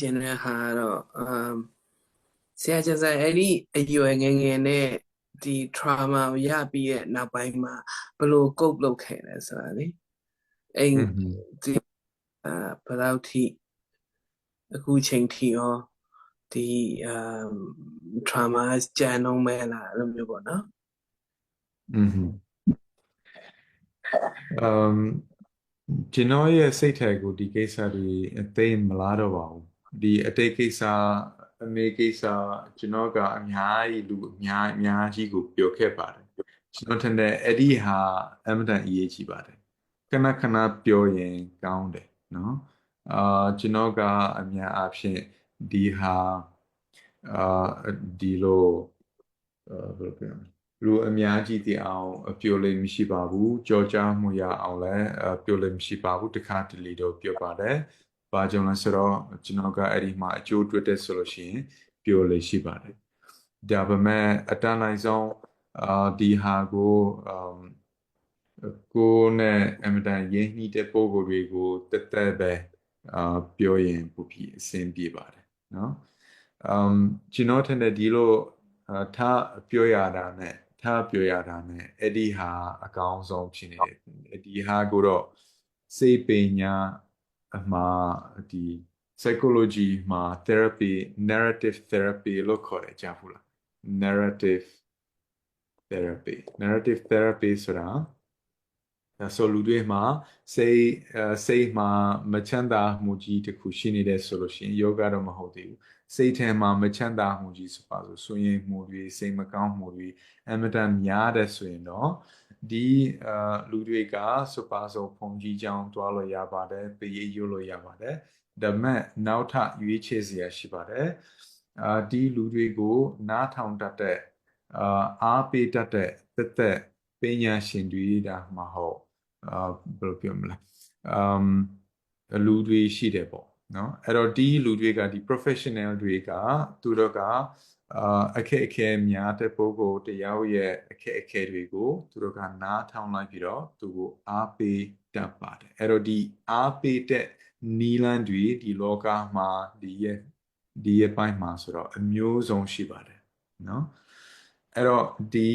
ချင်တဲ့ဟာကတော့အာဆရာကျန်ဆိုင်အဲ့ဒီအရွယ်ငယ်ငယ်နဲ့ဒီ trauma ကိုရပြီးရဲ့နောက်ပိုင်းမှာဘလို့ cope လုပ်ခဲ့လဲဆိုတာလေအဲ့ဒီအာဘယ်လောက်ထိအခုချိန်ထိရောဒီအမ် trauma ကြံတော့မဲလားအဲ့လိုမျိုးပေါ့နော်อืมအမ်ကျွန်တော်ရဲ့စိတ်ထဲကိုဒီကိစ္စတွေအသိမလားတော့ပါဘူး ဒီအတိတ်ကိစ္စအမေကိစ္စကျွန်တော်ကအများကြီးလူအများအများကြီးကိုပြောခဲ့ပါတယ်ကျွန်တော်ထင်တယ်အဲ့ဒီဟာအမတန်အရေးကြီးပါတယ်ခဏခဏပြောရင်ကောင်းတယ်နော်အာကျွန်တော်ကအများအားဖြင့်ဒီဟာအာဒီလိုအာဘယ်လိုပြောမလဲလူအများကြီးသိအောင်ပြောလို့မရှိပါဘူးကြောကြားမှုရအောင်လည်းပြောလို့မရှိပါဘူးတခါတလေတော့ပြောပါတယ် ဘာကြောင့်လဲဆိုတော့ကျွန်တော်ကအဲ့ဒီမှာအကျိုးတွေ့တဲ့ဆိုလို့ရှိရင်ပြောလို့ရှိပါတယ်ဒါပေမဲ့အတန်းနိုင်ဆုံးအာဒီဟာကိုအမ်ကိုနဲ့အမတန်ရင်းနှီးတဲ့ပုံကိုယ်တွေကိုတက်တက်ပဲအာပြောရင်ပိုပြီးအဆင်ပြေပါတယ်နော်အမ်ကျွန်တော်ထင်တယ်ဒီလိုအာထားပြောရတာနဲ့ထားပြောရတာနဲ့အဲ့ဒီဟာအကောင်းဆုံးဖြစ်နေတယ်ဒီဟာကိုတော့စေပညာအ မှာဒီ psychology မှာ therapy narrative therapy လို့ခေါ်တယ်ကြားဘူးလား narrative therapy narrative therapy ဆိုတာဒါဆိုလူတွေမှာစိတ်စိတ်မှာမချမ်းသာမှုကြီးတစ်ခုရှိနေတယ်ဆိုလို့ရှိရင်ယောဂတော့မဟုတ်သေးဘူးစိတ်ထဲမှာမချမ်းသာမှုကြီးဆိုပါဆိုဆိုရင်မှုတွေစိတ်မကောင်းမှုတွေအမတန်များတယ်ဆိုရင်တော့ ဒီအာလူတွေကဆိုပါဆိုဖုန်ကြီးကြောင်းတွားလို့ရပါတယ်ပေးရယူလို့ရပါတယ်ဒါမဲ့နောက်ထပ်ရွေးချယ်စရာရှိပါတယ်အာဒီလူတွေကို နားထောင်တတ်တဲ့အာအားပေးတတ်တဲ့သက်သက်ပညာရှင်တွေဒါမှဟုတ်အာဘယ်လိုပြောမလဲအမ်လူတွေရှိတယ်ပေါ့နော်အဲ့တော့ဒီလူတွေကဒီ professional တွေကသူတို့က အာအခက်အခဲများတဲ့ပုဂ္ဂိုလ်တယောက်ရဲ့အခက်အခဲတွေကိုသူတို့ကနားထောင်လိုက်ပြီးတော့သူကိုအားပေးတတ်ပါတယ်အဲ့တော့ဒီအားပေးတဲ့နီလန်းတွေဒီလောကမှာဒီရဲ့ဒီရဲ့ပိုင်းမှာဆိုတော့အမျိုးစုံရှိပါတယ်နော်အဲ့တော့ဒီ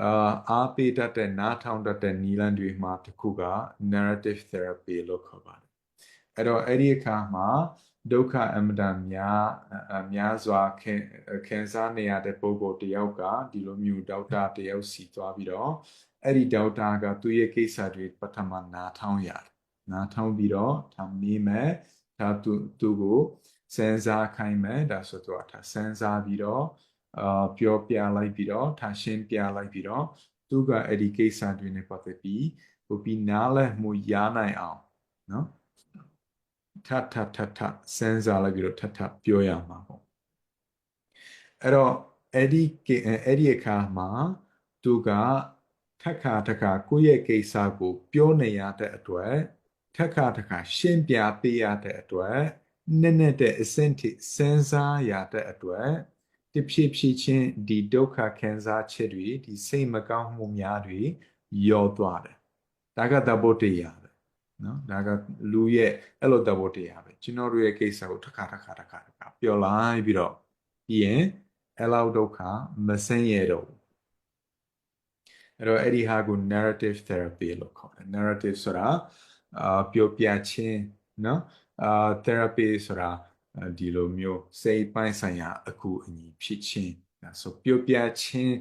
အာအားပေးတတ်တဲ့နားထောင်တတ်တဲ့နီလန်းတွေမှာတစ်ခုက narrative therapy လို့ခေါ်ပါတယ်အဲ့တော့အဲ့ဒီအခါမှာ ဒုက္ခအမတန်များများစွာခင်ခံစားနေရတဲ့ပုဂ္ဂိုလ်တယောက်ကဒီလိုမျိုးဒေါက်တာတယောက်စီသွားပြီးတော့အဲ့ဒီဒေါက်တာကသူ့ရဲ့ကိစ္စတွေပထမနားထောင်ရတယ်နားထောင်ပြီးတော့ဒါမေးမယ်ဒါသူသူကိုစင်စားခိုင်းမယ်ဒါဆိုတော့ဒါစင်စားပြီးတော့အာပြောပြလိုက်ပြီးတော့ထားရှင်းပြလိုက်ပြီးတော့သူကအဲ့ဒီကိစ္စတွေနဲ့ပတ်သက်ပြီးပိုပြီးနားလည်မှုရနိုင်အောင်နော် ထထထထစဉ်းစားလိုက်ပြီးတော့ထထပြောရမှာပေါ့အဲ့တော့အဲ့ဒီအဲ့ဒီအခါမှာသူကထက်ခါထက်ခါကိုယ့်ရဲ့ကိစ္စကို ပြောနေရတဲ့အတွက်ထက်ခါထက်ခါရှင်းပြပေးရတဲ့အတွက်နည်းနည်းတဲ့အစင့်ထိစဉ်းစားရတဲ့အတွက်တဖြည်းဖြည်းချင်းဒီဒုက္ခခံစားချက်တွေဒီစိတ်မကောင်းမှုများတွေယောသွားတယ်ဒါကသဘောတရားပဲ နော်ဒါကလူရဲ့အဲ့လိုသဘောတရားပဲကျွန်တော်တို့ရဲ့ကိစ္စကိုတစ်ခါတစ်ခါတစ်ခါတစ်ခါပြောလိုက်ပြီးတော့ပြီးရင်အဲ့လောက်ဒုက္ခမဆင်းရဲတော့ဘူးအဲ့တော့အဲ့ဒီဟာကို narrative therapy လို့ခေါ်တယ် narrative ဆိုတာအာပြောပြခြင်းနော်အာ therapy ဆိုတာဒီလိုမျိုးစိတ်ပိုင်းဆိုင်ရာအကူအညီဖြစ်ခြင်းဒါဆိုပြောပြခြင်း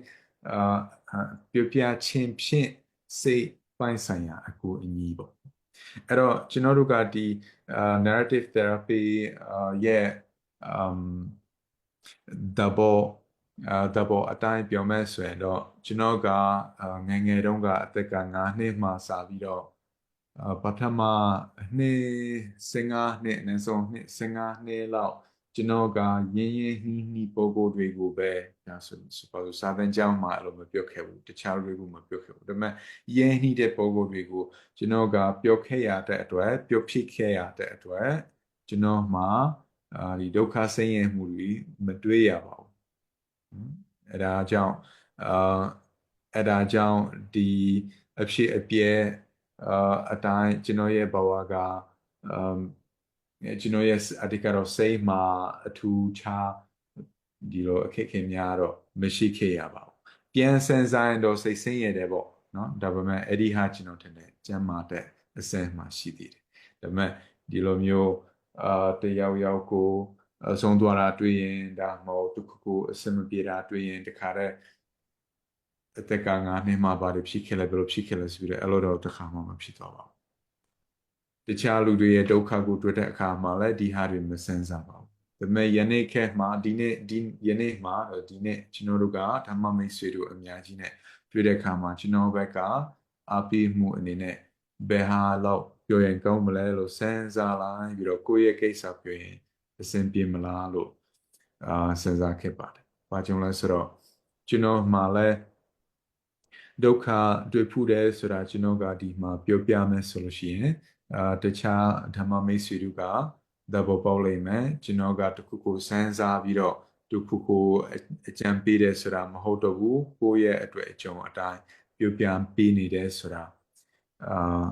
အာပြောပြခြင်းဖြင့်စိတ်ပိုင်းဆိုင်ရာအကူအညီပေါ့ အဲ့တော့ကျွန်တော်တို့ကဒီ narrative therapy ရဲ့ um double အာ double အတိုင်းပြောမယ်ဆိုရင်တော့ကျွန်တော်ကငငယ်တုန်းကအသက်က9နှစ်မှစပြီးတော့ပထမနှစ်15နှစ်အနည်းဆုံးနှစ်15နှစ်လောက် ကျွန်တော်ကရင်းရင်းနှီးနှီးပုံကိုတွေကိုပဲဒါဆိုဆိုပါစို့စာသင်ကျောင်းမှာအဲ့လိုမပြောခဲ့ဘူးတခြားတွေကိုမပြောခဲ့ဘူးဒါပေမဲ့ရင်းနှီးတဲ့ပုံကိုတွေကိုကျွန်တော်ကပြောခဲ့ရတဲ့အတွက်ပြောဖြစ်ခဲ့ရတဲ့အတွက်ကျွန်တော်မှာအာဒီဒုက္ခဆင်းရဲမှုတွေမတွေ့ရပါဘူးအဲ့ဒါကြောင့်အာအဲ့ဒါကြောင့်ဒီအဖြစ်အပျက်အာအတိုင်းကျွန်တော်ရဲ့ဘဝကအမ်အဲ ကျွန်တော်ရဲ့အတိကတော့စိတ်မှာအထူးခြားဒီလိုအခက်အခဲများတော့မရှိခဲ့ရပါဘူးပြန်စင်ဆိုင်တော့စိတ်ဆင်းရဲတယ်ပေါ့နော်ဒါပေမဲ့အဲ့ဒီဟာကျွန်တော်ထင်တယ်ကျမ်းမာတဲ့အစင်မှာရှိသေးတယ်ဒါပေမဲ့ဒီလိုမျိုးအာတယောက်ယောက်ကိုအဆုံးသွားတာတွေ့ရင်ဒါမဟုတ်တစ်ခုခုအစမပြေတာတွေ့ရင်တခါတဲ့အသက်ကငါနှစ်မှပါတယ်ဖြစ်ခဲ့လဲဘယ်လိုဖြစ်ခဲ့လဲဆိုပြီးတော့အဲ့လိုတော့တစ်ခါမှမဖြစ်တော့ပါဘူး တခြားလူတွေရဲ့ဒုက္ခကိုတွေ့တဲ့အခါမှာလည်းဒီဟာတွေမစင်စားပါဘူးဒါပေမဲ့ယနေ့ခေတ်မှာဒီနေ့ဒီယနေ့မှာဒီနေ့ကျွန်တော်တို့ကဓမ္မမိတ်ဆွေတို့အများကြီးနဲ့တွေ့တဲ့အခါမှာကျွန်တော်ဘက်ကအားပေးမှုအနေနဲ့ဘယ်ဟာတော့ပြောရင်ကောင်းမလဲလို့စဉ်းစားလိုက်ပြီးတော့ကိုယ့်ရဲ့ကိစ္စပြောရင်အဆင်ပြေမလားလို့အာစဉ်းစားခဲ့ပါတယ်။ဘာကြောင့်လဲဆိုတော့ကျွန်တော်မှလည်းဒုက္ခတွေ့ဖူးတယ်ဆိုတာကျွန်တော်ကဒီမှာပြောပြမယ်ဆိုလို့ရှိရင် အာတခြားဓမ္မမိတ်ဆွေတို့ကသဘောပေါက်လိမ့်မယ်ကျွန်တော်ကတခုခုစမ်းစားပြီးတော့တခုခုအကြံပေးတယ်ဆိုတာမဟုတ်တော့ဘူးကိုယ့်ရဲ့အတွေ့အကြုံအတိုင်းပြောပြပေးနေတယ်ဆိုတာအာ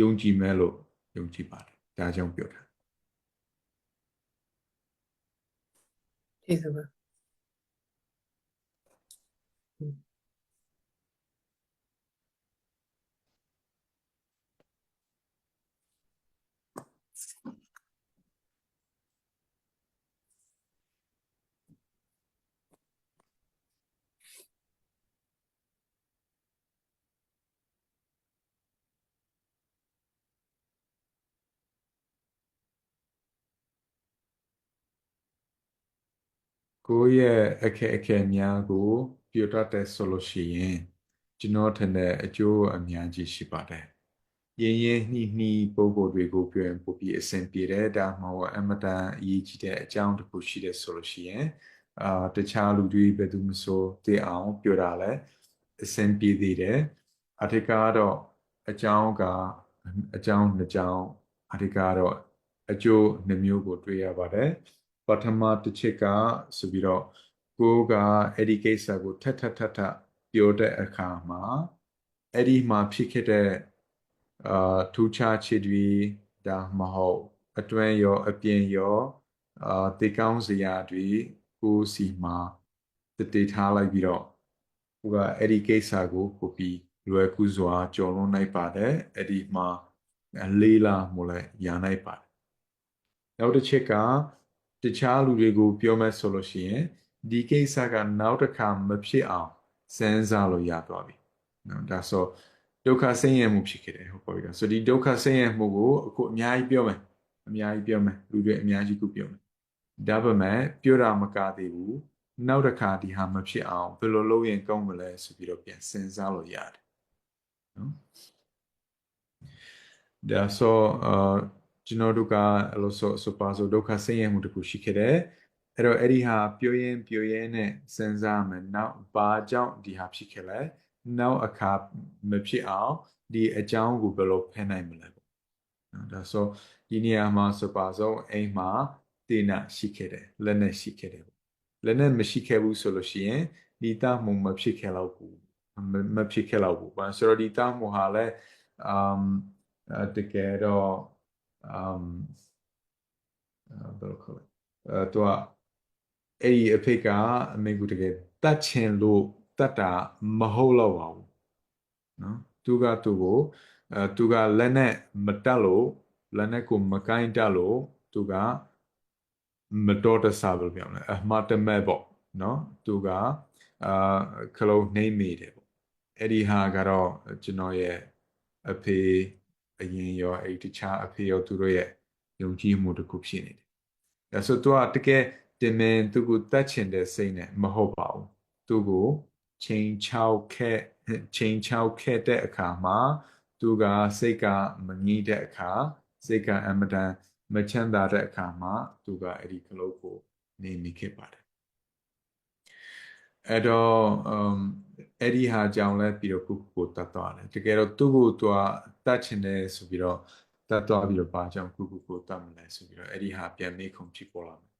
ယုံကြည်မဲ့လို့ယုံကြည်ပါတယ်ဒါကြောင့်ပြောတာကျေးဇူးပါ ကိုယ့်ရဲ့အခက်အခဲများကိုပြောတတ်တဲ့ဆိုလို့ရှိရင်ကျွန်တော်ထင်တဲ့အကျိုးအများကြီးရှိပါတယ်။ ရင်းရင်းနှီးနှီးပုံကိုယ်တွေကိုပြောရင်ပိုပြီးအဆင်ပြေတယ်ဒါမှမဟုတ်အမတန်အရေးကြီးတဲ့အကြောင်းတစ်ခုရှိတယ်ဆိုလို့ရှိရင်အာတခြားလူတွေဘယ်သူမဆိုသိအောင်ပြောတာလဲအဆင်ပြေသေးတယ်။အထက်ကတော့အကြောင်းကအကြောင်းနှစ်ကြောင်းအထက်ကတော့အကျိုးနှမျိုးကိုတွေ့ရပါတယ်။ပထမတစ်ချက်ကဆိုပြီးတော့ကိုကအဲ့ဒီကိစ္စကိုထပ်ထပ်ထပ်ထပ်ပြောတဲ့အခါမှာအဲ့ဒီမှာဖြစ်ခဲ့တဲ့ အာထူးခြားချစ်တွေဒါမဟုတ်အတွင်းရောအပြင်ရောအာတေကောင်းစရာတွေကိုစီမှာတည်တည်ထားလိုက်ပြီးတော့ကိုကအဲ့ဒီကိစ္စကိုပို့ပြီးလွယ်ကူစွာကြော်လွန်နိုင်ပါတယ်အဲ့ဒီမှာလေးလာမို့လဲရနိုင်ပါတယ်နောက်တစ်ချက်ကတခြားလူတွေကိုပြောမယ်ဆိုလို့ရှိရင်ဒီကိစ္စကနောက်တစ်ခါမဖြစ်အောင်စဉ်းစားလို့ရသွားပြီနော်ဒါဆို ဒုက္ခဆင်းရဲမှုဖြစ်ခဲ့တယ်ဟုတ်ပါပြီဆိုဒီဒုက္ခဆင်းရဲမှုကိုအခုအများကြီးပြောမယ်အများကြီးပြောမယ်လူတွေအများကြီးကိုပြောမယ်ဒါပေမဲ့ပြောတာမကသေးဘူးနောက်တစ်ခါဒီဟာမဖြစ်အောင်ဘယ်လိုလုပ်ရင်ကောင်းမလဲဆိုပြီးတော့ပြန်စဉ်းစားလို့ရတယ်နော်ဒါဆိုအာကျွန်တော်တို့ကအဲ့လိုဆိုဆိုပါဆိုဒုက္ခဆင်းရဲမှုတခုရှိခဲ့တယ်အဲ့တော့အဲ့ဒီဟာပြောရင်ပြောရင်နဲ့စဉ်းစားမယ်နောက်ဘာကြောင့်ဒီဟာဖြစ်ခဲ့လဲ နောက်အခါမဖြစ်အောင်ဒီအကြောင်းကိုဘယ်လိုဖယ်နိုင်မလဲပေါ့နော်ဒါဆိုဒီနေရာမှာဆိုပါဆိုအိမ်မှာတေနာရှိခဲ့တယ်လက်နဲ့ရှိခဲ့တယ်ပေါ့လက်နဲ့မရှိခဲ့ဘူးဆိုလို့ရှိရင်ဒီတမှုမဖြစ်ခဲ့တော့ဘူးမဖြစ်ခဲ့တော့ဘူးဘာဆိုတော့ဒီတမှုဟာလဲအမ်တကယ်တော့ um ဘယ်လိုခေါ်လဲအဲသူကအဲ့ဒီအဖေကအမေကတကယ်တတ်ချင်လို့ တတ်တာမဟုတ်တော့ပါဘူးနော်သူကသူ့ကိုအဲသူကလက်နဲ့မတက်လို့လက်နဲ့ကိုမကိုင်းတက်လို့သူကမတော်တဆဘယ်လိုပြောမလဲအမှားတမဲ့ပေါ့နော်သူကအာခလုံးနှိမ့်မိတယ်ပေါ့အဲ့ဒီဟာကတော့ကျွန်တော်ရဲ့အဖေအရင်ရောအဲ့တခြားအဖေရောသူတို့ရဲ့ယုံကြည်မှုတစ်ခုဖြစ်နေတယ်။ဒါဆိုသူကတကယ်တင်မင်သူကိုတတ်ချင်တဲ့စိတ်နဲ့မဟုတ်ပါဘူး။သူကို ချိန်ချောက်ခဲ့ချိန်ချောက်ခဲ့တဲ့အခါမှာသူကစိတ်ကမငြိတဲ့အခါစိတ်ကအမတန်မချမ်းသာတဲ့အခါမှာသူကအဲ့ဒီကလုတ်ကိုနေမိခဲ့ပါတယ်။အဲ့တော့ um အဲ့ဒီဟာကြောင့်လဲပြီးတော့ခုကိုတတ်သွားတယ်တကယ်တော့သူ့ကိုသူကတတ်ချင်တယ်ဆိုပြီးတော့တတ်သွားပြီးတော့ဘာကြောင့်ခုခုကိုတတ်မလဲဆိုပြီးတော့အဲ့ဒီဟာပြန်မေးခုံဖြစ်ပေါ်လာမယ်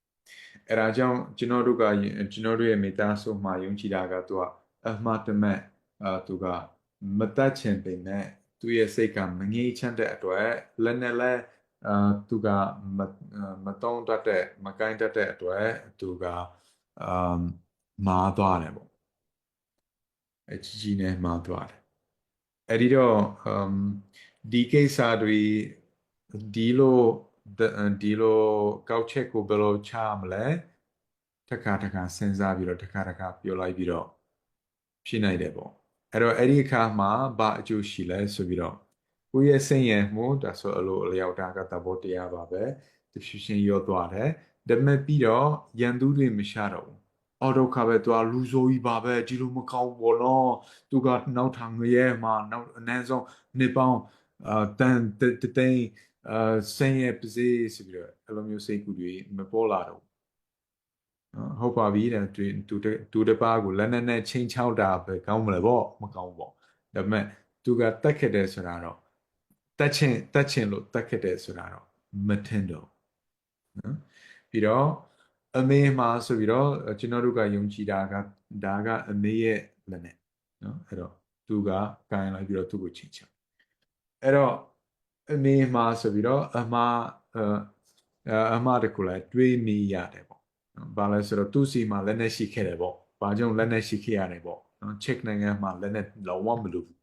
အဲ့ဒါကြောင့်ကျွန်တော်တို့ကကျွန်တော်တို့ရဲ့မေတ္တာဆိုမှယုံကြည်တာကသူက အမှားတမဲ့အာသူကမတတ်ချင်ပေမဲ့သူရဲ့စိတ်ကမငြိမ်းချမ်းတဲ့အတွက်လက်နဲ့လဲအာသူကမမတုံးတတ်တဲ့မကိုင်းတတ်တဲ့အတွက်သူကအာမာသွားတယ်ပေါ့အကြီးကြီးနဲ့မာသွားတယ်အဲ့ဒီတော့ um ဒီကိစ္စတွေဒီလိုဒီလိုကောက်ချက်ကိုဘယ်လိုချမလဲတခါတခါစဉ်းစားပြီးတော့တခါတခါပြောလိုက်ပြီးတော့ ဖြစ်နိုင်တယ်ပေါ့အဲ့တော့အဲ့ဒီအခါမှာဘာအကျိုးရှိလဲဆိုပြီးတော့ကိုယ့်ရဲ့စိတ်ရမှုဒါဆိုအလိုအလျောက်တာကသဘောတရားပါပဲတဖြည်းဖြည်းရောသွားတယ်ဒါပေမဲ့ပြီးတော့ရန်သူတွေမရှာတော့ဘူးအော်ဒုက္ခပဲသူကလူဆိုကြီးပါပဲဒီလိုမကောင်းဘောနော်သူကနောက်ထံငရဲမှာနောက်အနည်းဆုံးနှစ်ပေါင်းအာတန်တသိန်းအာဆင်းရဲပါစေဆိုပြီးတော့အဲ့လိုမျိုးစိတ်ကူတွေမပေါ်လာတော့ ဘူးဟုတ်ပါပြီတဲ့သူသူသူတပါးကိုလက်နဲ့နဲ့ချင်းချောက်တာပဲကောင်းမလဲပေါ့မကောင်းပေါ့ဒါပေမဲ့သူကတက်ခက်တယ်ဆိုတာတော့တက်ချင်တက်ချင်လို့တက်ခက်တယ်ဆိုတာတော့မထင်တော့နော်ပြီးတော့အမေမှာဆိုပြီးတော့ကျွန်တော်တို့ကယုံကြည်တာကဒါကအမေရဲ့လက်နဲ့နော်အဲ့တော့သူကကိုင်လိုက်ပြီးတော့သူ့ကိုချင်းချောက်အဲ့တော့အမေမှာဆိုပြီးတော့အမအမတကူလိုက်တွေးမိရတယ်ပေါ့နော် ဘာလဲဆိုတော့သူ့စီမှာလက်နဲ့ရှိခဲ့တယ်ပေါ့ဘာကြောင့်လက်နဲ့ရှိခဲ့ရတယ်ပေါ့နော် check နိုင်ငံမှာလက်နဲ့လုံးဝမလိုဘူး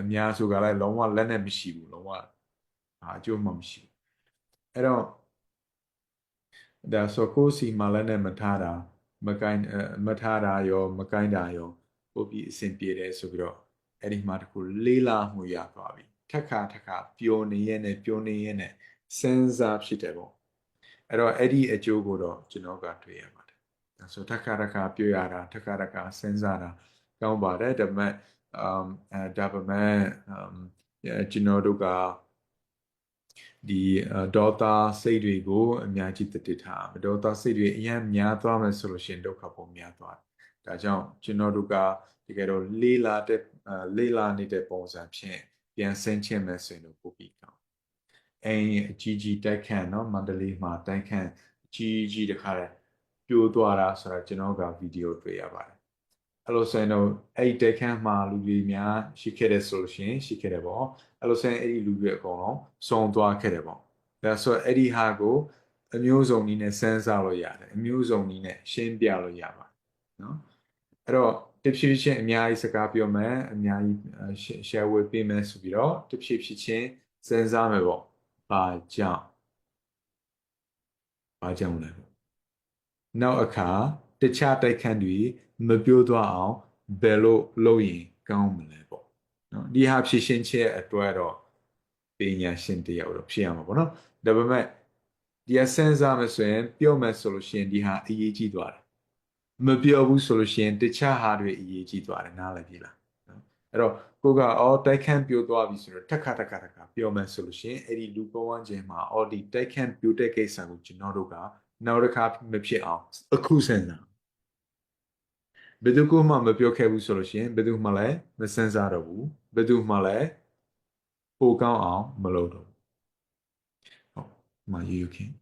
အများစုကလည်းလုံးဝလက်နဲ့မရှိဘူးလုံးဝအာအကျိုးမှမရှိဘူးအဲ့တော့ဒါဆိုကိုစီမှာလက်နဲ့မထားတာမကိုင်းမထားတာရောမကိုင်းတာရောပို့ပြီးအဆင်ပြေတယ်ဆိုပြီးတော့အဲ့ဒီမှာတခုလေးလာမှုရသွားပြီထက်ခါထက်ခါပျော်နေရနဲ့ပျော်နေရနဲ့စဉ်းစားဖြစ်တယ်ပေါ့ အဲ့တော့အဲ့ဒီအကျိုးကိုတော့ကျွန်တော်ကတွေ့ရပါတယ်ဒါဆိုထက်ခါထက်ခါပြောရတာထက်ခါထက်ခါစဉ်းစားတာကောင်းပါတယ်ဒါပေမဲ့ um အဲဒါပေမဲ့ um ကျွန်တော်တို့ကဒီဒေါတာစိတ်တွေကိုအများကြီးတည်တည်ထားမယ်ဒေါတာစိတ်တွေအရင်များသွားမယ်ဆိုလို့ရှိရင်ဒုက္ခပုံများသွားတယ်ဒါကြောင့်ကျွန်တော်တို့ကတကယ်တော့လေးလာတဲ့လေးလာနေတဲ့ပုံစံဖြင့်ပြန်ဆင်းချင်းမယ်ဆိုရင်တော့ပိုပြီးကောင်း အိမ်အကြီးကြီးတိုက်ခန့်เนาะမန္တလေးမှာတိုက်ခန့်အကြီးကြီးတခါပြိုးသွားတာဆိုတော့ကျွန်တော်ကဗီဒီယိုတွေ့ရပါတယ်အဲ့လိုဆိုရင်တော့အဲ့ဒီတိုက်ခန့်မှာလူတွေများရှိခဲ့တဲ့ဆိုလို့ရှိရင်ရှိခဲ့တယ်ပေါ့အဲ့လိုဆိုရင်အဲ့ဒီလူတွေအကုန်လုံးစုံသွားခဲ့တယ်ပေါ့ဒါဆိုအဲ့ဒီဟာကိုအမျိုးစုံနည်းနဲ့စမ်းစားလို့ရတယ်အမျိုးစုံနည်းနဲ့ရှင်းပြလို့ရပါတယ်နော်အဲ့တော့တဖြည်းဖြည်းချင်းအများကြီးစကားပြောမယ်အများကြီး share ဝေပေးမယ်ဆိုပြီးတော့တဖြည်းဖြည်းချင်းစဉ်းစားမယ်ပေါ့ ဘာကြောင့်ဘာကြောင့်လဲနောက်အခါတခြားတိုက်ခန်းတွေမပြိုးသွားအောင်ဘယ်လိုလုပ်ရင်ကောင်းမလဲပေါ့နော်ဒီဟာဖြည့်ရှင်းချက်အတွက်တော့ပညာရှင်တယောက်တော့ဖြစ်ရမှာပေါ့နော်ဒါပေမဲ့ဒီအစင်စားမယ်ဆိုရင်ပြောမယ်ဆိုလို့ရှိရင်ဒီဟာအရေးကြီးသွားတယ်မပြောဘူးဆိုလို့ရှိရင်တခြားဟာတွေအရေးကြီးသွားတယ်နားလည်ပြီလားနော် အဲ့တော့ကိုကအော်တိုက်ခန်းပြိုသွားပြီဆိုတော့တက်ခါတက်ခါတက်ခါပြောမယ်ဆိုလို့ရှိရင်အဲ့ဒီလူပေါ်ဝန်းကျင်မှာအော်ဒီတိုက်ခန်းပြိုတဲ့ကိစ္စကိုကျွန်တော်တို့ကနောက်တစ်ခါမဖြစ်အောင်အခုစဉ်းစားဘယ်သူကမှမပြောခဲ့ဘူးဆိုလို့ရှိရင်ဘယ်သူမှလည်းမစင်စားတော့ဘူးဘယ်သူမှလည်းပိုကောင်းအောင်မလုပ်တော့ဘူးဟုတ်မယူခင်